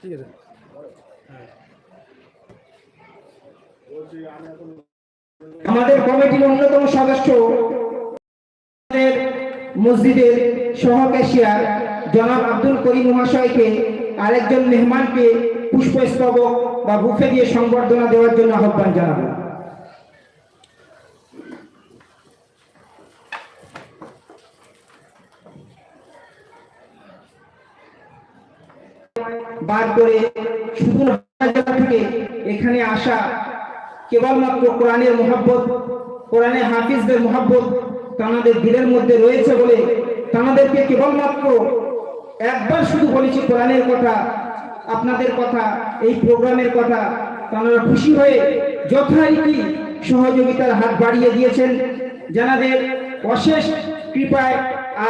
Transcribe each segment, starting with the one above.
ঠিক আছে। আমাদের কমিটির অন্যতম সদস্য মসজিদের সহ ক্যাশিয়ার জনাব আব্দুল করিম মহাশয়কে আরেকজন মেহমানকে পুষ্পস্তবক বা বুফে দিয়ে সংবর্ধনা দেওয়ার জন্য আহ্বান জানাব। বার করে সুদূর থেকে এখানে আসা কেবলমাত্র কোরআনের মোহাব্বত, কোরআনের হাফিজদের মোহাব্বত তাদের দিলের মধ্যে রয়েছে বলে তাদেরকে কেবলমাত্র একবার শুধু বলেছি কোরআনের কথা, আপনাদের কথা, এই প্রোগ্রামের কথা, তারা খুশি হয়ে যথারীতি সহযোগিতার হাত বাড়িয়ে দিয়েছেন। জানাদের অশেষ কৃপায়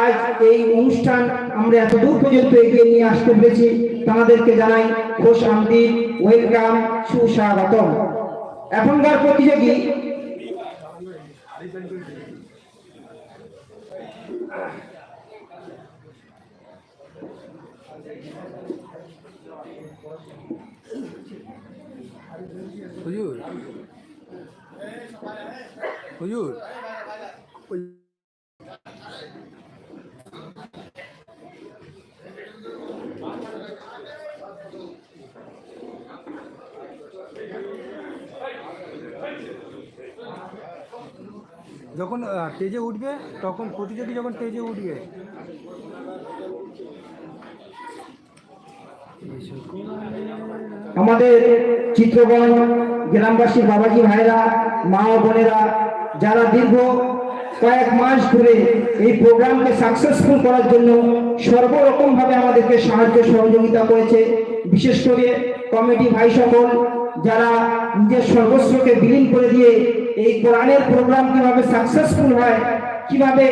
আজ এই অনুষ্ঠান আমরা এত দূর পর্যন্ত এগিয়ে নিয়ে আসতে পেরেছি। তাদেরকে জানাই খোশ আমদি ওয়েলকাম সুস্বাগতম। এখনকার প্রতিযোগী হুজুর। হুজুর। যখন স্টেজে উঠবে, তখন প্রতিযোগী যখন স্টেজে উঠবে, আমাদের চিত্রগণ, গ্রামবাসী বাবাজি ভাইরা, মা ও বোনেরা, যারা দীর্ঘ কয়েক মাস ধরে এই প্রোগ্রামকে সাকসেসফুল করার জন্য সর্বরকম ভাবে আমাদেরকে সাহায্য সহযোগিতা করেছে, বিশেষ করে কমিটি ভাই সকল, যারা নিজের সর্বস্বকে বিলীন করে দিয়ে এই কোরআনের প্রোগ্রাম কীভাবে সাকসেসফুল হয়, কীভাবে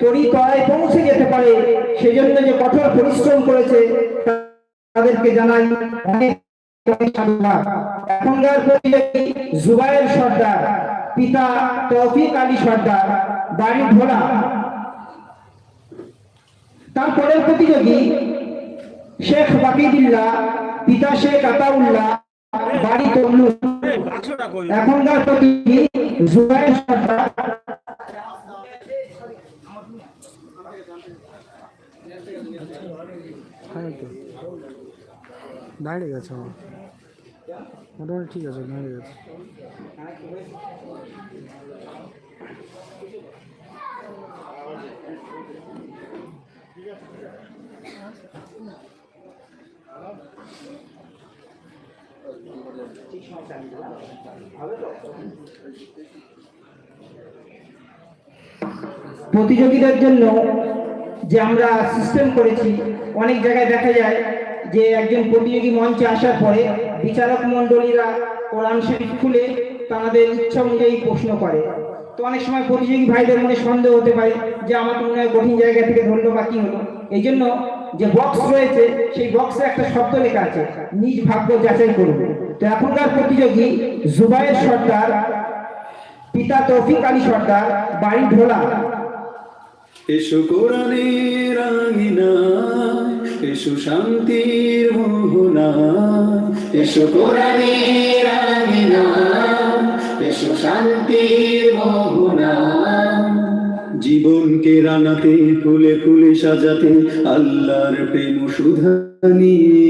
তরি তলায় পৌঁছে যেতে পারে, সেজন্য যে কঠোর পরিশ্রম করেছে, তাদেরকে জানাই এখনকার প্রতিযোগী জুবাইর সর্দার, পিতা তৌফিক আলী সর্দার, বাড়ি ভোলা। তারপরের প্রতিযোগী শেখ বাকিদুল্লাহ, পিতা শেখ আতাউল্লাহ, বাড়ি তমলু এখনকার প্রতিযোগী হ্যাঁ দাঁড়িয়ে গেছে আমার। মোটামুটি ঠিক আছে দাঁড়িয়ে গেছে। প্রতিযোগীদের জন্য যে আমরা সিস্টেম করেছি, অনেক জায়গায় দেখা যায় যে একজন প্রতিযোগী মঞ্চে আসার পরে বিচারক মণ্ডলীরা কোরআন শরীফ খুলে তাদের ইচ্ছা অনুযায়ী প্রশ্ন করে। তো অনেক সময় প্রতিযোগী ভাইদের মনে সন্দেহ হতে পারে যে আমার মনে হয় কঠিন জায়গা থেকে ধরলো বা কি হলো। এই জন্য যে বক্স রয়েছে, সেই বক্সে একটা শব্দ লেখা আছে, নিজ ভাগ্য যাচাই করুন তো এখনকার প্রতিযোগী জুবাইর সর্দার, পিতা তৌফিক আলী সর্দার, বাড়ি ঢোলা। এসো কোরআনের আঙিনা এসো শান্তির মোহনা। এসো কোরআনের আঙিনা এসো শান্তির মোহনা। জীবনকে রাঙাতে ফুলে ফুলে সাজাতে আল্লাহর প্রেম সুধা নিয়ে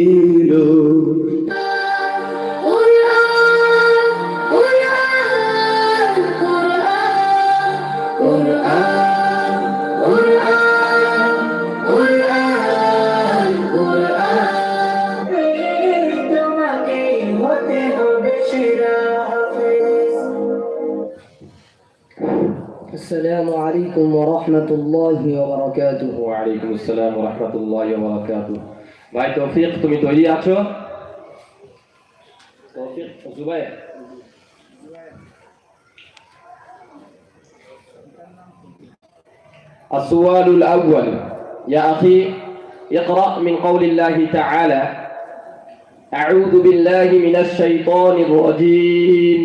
السلام عليكم ورحمة الله وبركاته ওয়ালাইকুম আসসালাম রহমতুল্লাহ বারাকাতু ভাই তৌফিক তুমি তৈরি আছো তৌফিক জুবাইর السؤال الأول يا أخي اقرأ من قول الله تعالى أعوذ بالله من الشيطان الرجيم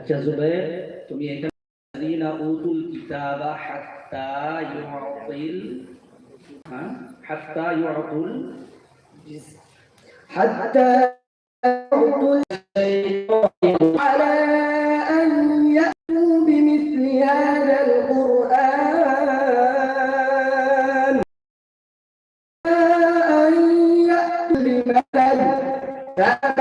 আচ্ছা জুবাইর তুমি এখানে الذين أوتوا الكتاب حتى يعطل হ্যাঁ হাত্তা ইউআতুল حتى يعطوا على أن يأتوا بمثل هذا القرآن أن يأتوا بمثل فما